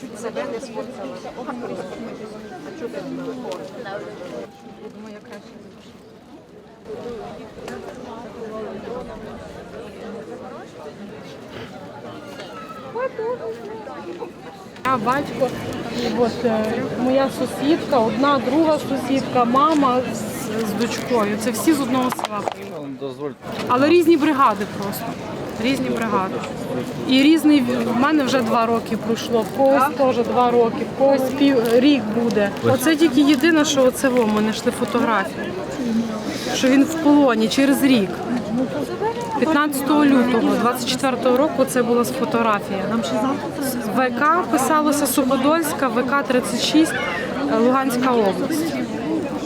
чуть себе не спортила. А чого ти не Я думаю, краще. Я батько, от е, моя сусідка, одна, друга сусідка, мама з, дочкою. Це всі з одного села. Дозвольте. Але різні бригади просто. Різні бригади. І різний в мене вже два роки пройшло, в когось теж два роки, в когось пів рік буде. Оце тільки єдине, що оце во ми знайшли фотографію. Що він в полоні через рік. 15 лютого 24 року це була фотографія. З ВК писалося Суходольська, ВК 36, е, Луганська область.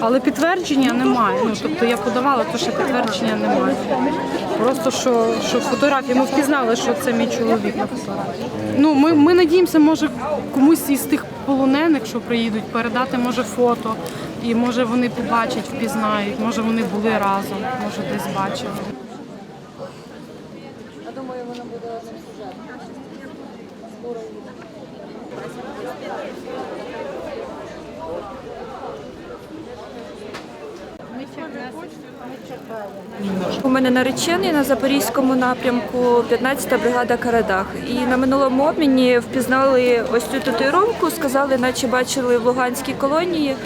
Але підтвердження немає. Ну тобто я подавала, то ще підтвердження немає. Просто що, що фотографії, ми впізнали, що це мій чоловік на фотографії. Ну ми, ми надіємося, може комусь із тих полонених, що приїдуть, передати може фото, і може вони побачать, впізнають, може вони були разом, може десь бачили. У мене наречений на запорізькому напрямку 15-та бригада Карадах. І на минулому обміні впізнали ось цю татуїровку, сказали, наче бачили в Луганській колонії.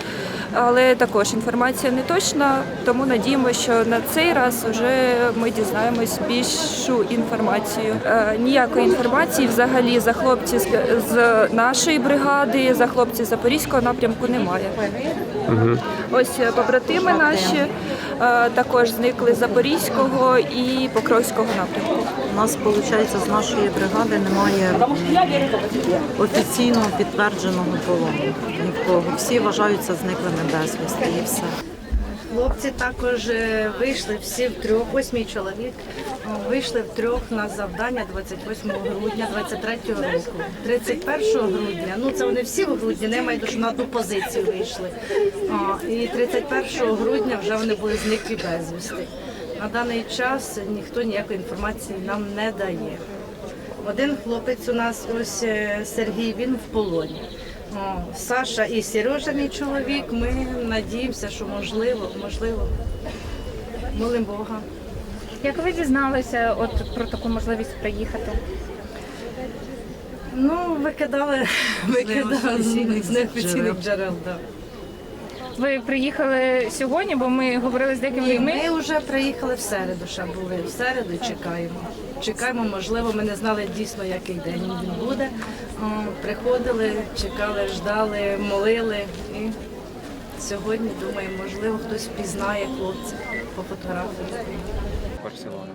Але також інформація не точна, тому надіємося, що на цей раз вже ми дізнаємось більшу інформацію. Е, ніякої інформації взагалі за хлопців з, нашої бригади, за хлопців з запорізького напрямку немає. Ось е, побратими наші також зникли Запорізького і Покровського напрямку. У нас, виходить, з нашої бригади немає офіційно підтвердженого полону. Нікого. Всі вважаються зниклими безвісти і все. Хлопці також е, вийшли всі втрьох, ось мій чоловік, о, вийшли втрьох на завдання 28 грудня 23 року. 31 грудня, ну це вони всі в грудні, не маю що на одну позицію вийшли. І 31 грудня вже вони були зниклі безвісти. На даний час ніхто ніякої інформації нам не дає. Один хлопець у нас ось е, Сергій, він в полоні. Саша і Сережа, мій чоловік. Ми надіємося, що можливо, можливо. Молимо Бога. Як ви дізналися от про таку можливість приїхати? Ну, викидали, викидали з неофіційних джерел. Да. Ви приїхали сьогодні, бо ми говорили з деякими людьми. ми вже приїхали в середу, ще були. В середу і чекаємо. Чекаємо, можливо, ми не знали дійсно, який день він буде. Приходили, чекали, ждали, молили. І сьогодні думаємо, можливо, хтось впізнає хлопця по фотографії. Барселона.